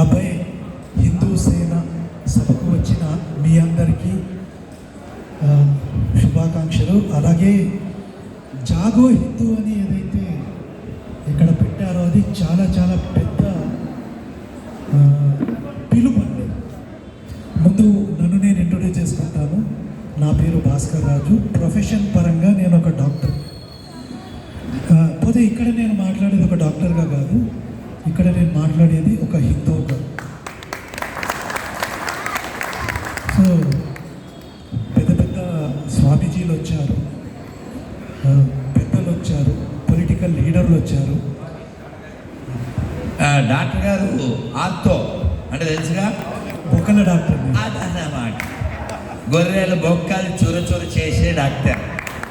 అభయ్ హిందూ సేన సభకు వచ్చిన మీ అందరికీ శుభాకాంక్షలు. అలాగే జాగో హిందూ అని ఏదైతే ఇక్కడ పెట్టారో అది చాలా చాలా పెద్ద పిలుపు అండి. ముందు నన్ను నేను ఇంట్రొడ్యూస్ చేసుకుంటాను. నా పేరు భాస్కర్ రాజు. ప్రొఫెషన్ పరంగా నేను ఒక డాక్టర్. పోతే ఇక్కడ నేను మాట్లాడేది ఒక డాక్టర్గా కాదు. ఇక్కడ నేను మాట్లాడేది ఒక హిందూగా సో పెద్ద పెద్ద స్వామీజీలు వచ్చారు. పెద్దలు వచ్చారు. పొలిటికల్ లీడర్లు వచ్చారు. డాక్టర్ గారు ఆత్తో అంటే తెలుసుగా? బొక్కల డాక్టర్. అదన్నమాట. గొర్రెల బొక్కలు చూర చూర చేసే డాక్టర్.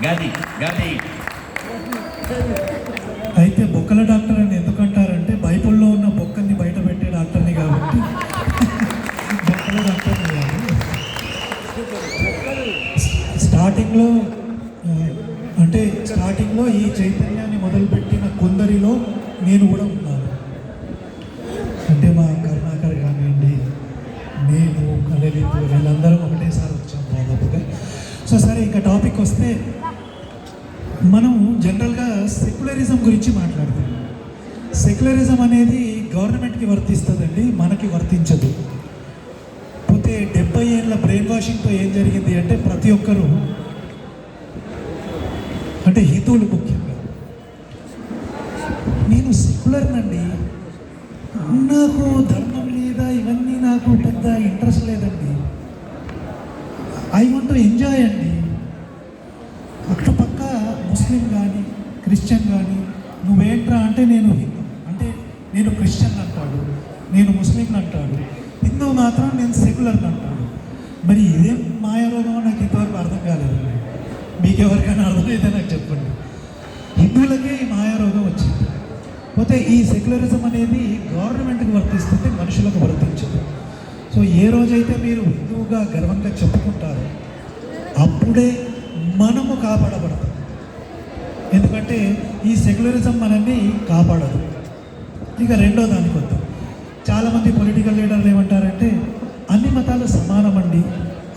గది గది. అయితే బొక్కల డాక్టర్ అని స్టార్టింగ్లో అంటే స్టార్టింగ్లో ఈ చైతన్యాన్ని మొదలుపెట్టిన కొందరిలో నేను కూడా ఉన్నాను. అంటే మా కరుణాకర్ కానివ్వండి నేను కలలితు వీళ్ళందరం ఒకటేసారి వచ్చాం దాదాపుగా. సో సరే ఇంకా టాపిక్ వస్తే మనం జనరల్గా సెక్యులరిజం గురించి మాట్లాడతాం. సెక్యులరిజం అనేది గవర్నమెంట్కి వర్తిస్తుందండి మనకి వర్తించదు. పోతే డెబ్బై ఏళ్ళ బ్రెయిన్ వాషింగ్తో ఏం జరిగింది అంటే ప్రతి ఒక్కరూ అంటే హిందువులు ముఖ్యంగా. నేను సెక్యులర్నండి నాకు ధర్మం లేదా ఇవన్నీ నాకు పెద్ద ఇంట్రెస్ట్ లేదండి. ఐ వాంట్ ఎంజాయ్ అండి. అక్కడ పక్క ముస్లిం కానీ క్రిస్టియన్ కానీ నువ్వేంట్రా అంటే నేను హిందూ. అంటే నేను క్రిస్టియన్ అంటాడు. నేను ముస్లిం అంటాడు. హిందూ మాత్రం నేను సెక్యులర్ అంటాడు. మరి ఇదేం మాయారోగమో నాకు ఇంతవరకు అర్థం కాలేదు మీకు ఎవరికైనా అర్థమైతే నాకు చెప్పండి. హిందువులకే ఈ మాయారోగం వచ్చింది. పోతే ఈ సెక్యులరిజం అనేది గవర్నమెంట్కి వర్తిస్తుంది మనుషులకు వర్తించదు. సో ఏ రోజైతే మీరు హిందువుగా గర్వంగా చెప్పుకుంటారో అప్పుడే మనము కాపాడబడతాం. ఎందుకంటే ఈ సెక్యులరిజం మనల్ని కాపాడదు. ఇక రెండో దానికి వద్దాం. చాలామంది పొలిటికల్ లీడర్లు ఏమంటారంటే అన్ని మతాలు సమానమండి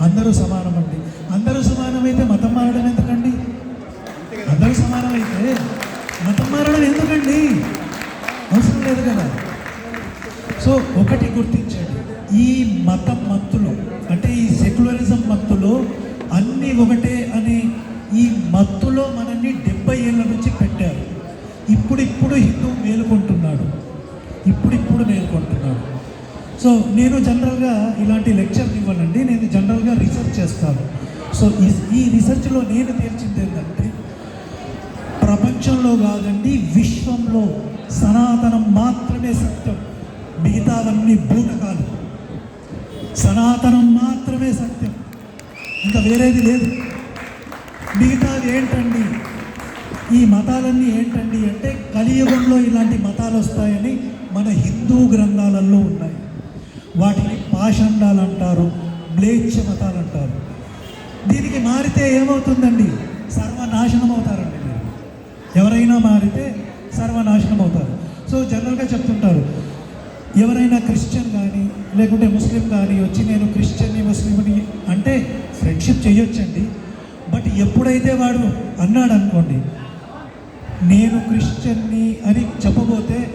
అందరూ సమానమండి. ఈ మతం మత్తులో అంటే ఈ సెక్యులరిజం మత్తులో అన్నీ ఒకటే అని ఈ మత్తులో మనల్ని డెబ్బై ఏళ్ళ నుంచి పెట్టారు. ఇప్పుడిప్పుడు హిందూ మేలుకుంటున్నాడు. ఇప్పుడిప్పుడు మేలుకుంటున్నాడు. సో నేను జనరల్గా ఇలాంటి లెక్చర్ ఇవ్వనండి. నేను జనరల్గా రీసెర్చ్ చేస్తాను. సో ఈ ఈ రీసెర్చ్లో నేను తేల్చింది ఏంటంటే ప్రపంచంలో కాదండి విశ్వంలో సనాతనం మాత్రమే సత్యం. మిగతావన్నీ భూతకాలం. సనాతనం మాత్రమే సత్యం. ఇంకా వేరేది లేదు. మిగతాది ఏంటండి? ఈ మతాలన్నీ ఏంటండి అంటే కలియుగంలో ఇలాంటి మతాలు వస్తాయని మన హిందూ గ్రంథాలలో ఉన్నాయి. వాటిని పాషండాలు అంటారు మ్లేచ్ఛ మతాలు అంటారు. దీనికి మారితే ఏమవుతుందండి? సర్వనాశనం అవుతారండి మీరు. ఎవరైనా మారితే సర్వనాశనం అవుతారు. సో జనరల్గా చెప్తుంటారు ఎవరైనా క్రిస్టియన్ కానీ లేకుంటే ముస్లిం కానీ వచ్చి నేను క్రిస్టియన్ని ముస్లింని అంటే ఫ్రెండ్షిప్ చేయొచ్చండి. బట్ ఎప్పుడైతే వాడు అన్నాడు అనుకోండి నేను క్రిస్టియన్ని అని చెప్పబోతే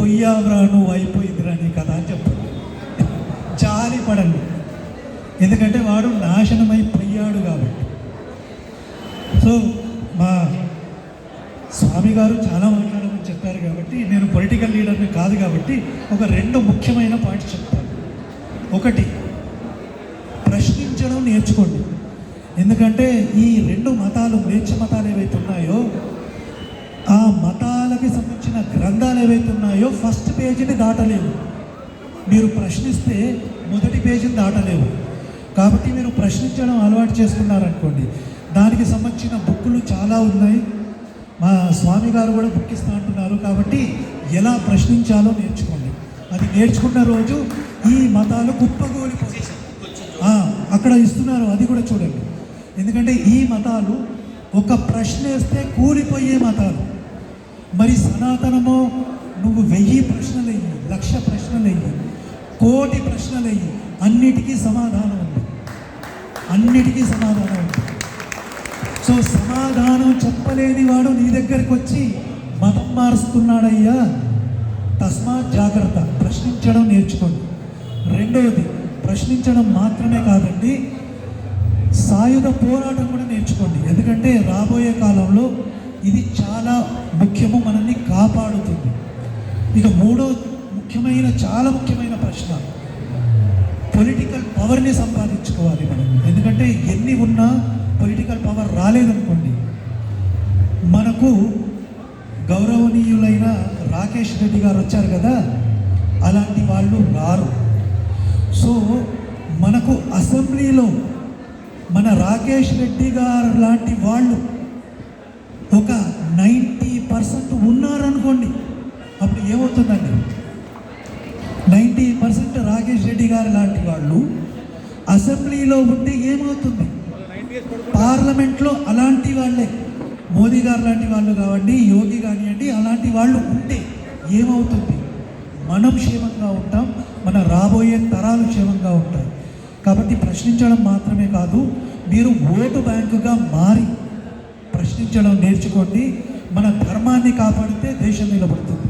పొయ్యావ్రాను నువ్వు అయిపోయిందిరా నీ కథ అని చెప్పండి. జాలి పడండి. ఎందుకంటే వాడు నాశనమైపోయాడు కాబట్టి. సో మా స్వామి గారు చాలా మాట్లాడమని చెప్పారు కాబట్టి నేను పొలిటికల్ లీడర్ని కాదు కాబట్టి ఒక రెండు ముఖ్యమైన పాయింట్స్ చెప్తాను. ఒకటి ప్రశ్నించడం నేర్చుకోండి. ఎందుకంటే ఈ రెండు మతాలు మేచ్చ మతాలు ఏవైతే ఉన్నాయో ఆ మతాలకి సంబంధించిన గ్రంథాలు ఏవైతే ఉన్నాయో ఫస్ట్ పేజీని దాటలేవు. మీరు ప్రశ్నిస్తే మొదటి పేజీని దాటలేవు. కాబట్టి మీరు ప్రశ్నించడం అలవాటు చేసుకున్నారనుకోండి. దానికి సంబంధించిన బుక్కులు చాలా ఉన్నాయి. మా స్వామి గారు కూడా బుక్ అంటున్నారు కాబట్టి ఎలా ప్రశ్నించాలో నేర్చుకోండి. అది నేర్చుకున్న రోజు ఈ మతాలు కుప్పగోలి అక్కడ ఇస్తున్నారు అది కూడా చూడండి. ఎందుకంటే ఈ మతాలు ఒక ప్రశ్న వేస్తే కూలిపోయే మతాలు. మరి సనాతనమో నువ్వు వెయ్యి ప్రశ్నలు వెయ్యి లక్ష ప్రశ్నలు వెయ్యి కోటి ప్రశ్నలు అయ్యి అన్నిటికీ సమాధానం ఉంది. అన్నిటికీ సమాధానం ఉంది. సో సమాధానం చెప్పలేని వాడు నీ దగ్గరికి వచ్చి మతం మారుస్తున్నాడయ్యా? తస్మాత్ జాగ్రత్త. ప్రశ్నించడం నేర్చుకోండి. రెండవది ప్రశ్నించడం మాత్రమే కాదండి సాయుధ పోరాటం కూడా నేర్చుకోండి. ఎందుకంటే రాబోయే కాలంలో ఇది చాలా ముఖ్యము మనల్ని కాపాడుతుంది. ఇక మూడో ముఖ్యమైన చాలా ముఖ్యమైన ప్రశ్న. పొలిటికల్ పవర్ని సంపాదించుకోవాలి మనం. ఎందుకంటే ఎన్ని ఉన్నా పొలిటికల్ పవర్ రాలేదనుకో మనకు గౌరవనీయులైన రాకేష్ రెడ్డి గారు వచ్చారు కదా అలాంటి వాళ్ళు రారు. సో మనకు అసెంబ్లీలో మన రాకేష్ రెడ్డి గారు లాంటి వాళ్ళు ఒక నైంటీ పర్సెంట్ ఉన్నారనుకోండి అప్పుడు ఏమవుతుందండి? నైంటీ పర్సెంట్ రాకేష్ రెడ్డి గారు లాంటి వాళ్ళు అసెంబ్లీలో ఉంటే ఏమవుతుంది? పార్లమెంట్లో అలాంటి వాళ్ళే. మోదీ గారు లాంటి వాళ్ళు కావండి యోగి కానివ్వండి అలాంటి వాళ్ళు ఉంటే ఏమవుతుంది? మనం క్షేమంగా ఉంటాం మన రాబోయే తరాలు క్షేమంగా ఉంటాయి. కాబట్టి ప్రశ్నించడం మాత్రమే కాదు మీరు ఓటు బ్యాంకుగా మారి ప్రశ్నించడం నేర్చుకోండి. మన ధర్మాన్ని కాపాడితే దేశం నిలబడుతుంది.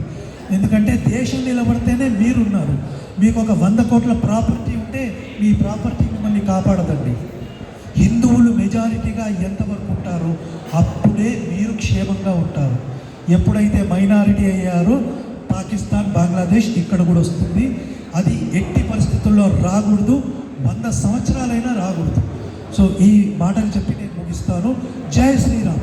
ఎందుకంటే దేశం నిలబడితేనే మీరున్నారు. మీకు ఒక వంద కోట్ల ప్రాపర్టీ ఉంటే మీ ప్రాపర్టీ మిమ్మల్ని కాపాడదండి. హిందువులు మెజారిటీగా ఎంతవరకు ఉంటారు? అప్పుడే మీరు క్షేమంగా ఉంటారు. ఎప్పుడైతే మైనారిటీ అయ్యారో పాకిస్తాన్ బంగ్లాదేశ్ ఇక్కడ కూడా వస్తుంది. అది ఎట్టి పరిస్థితుల్లో రాకూడదు వంద సంవత్సరాలైనా రాకూడదు. సో ఈ మాటలు చెప్పి నేను ముగిస్తాను. జై శ్రీరామ్.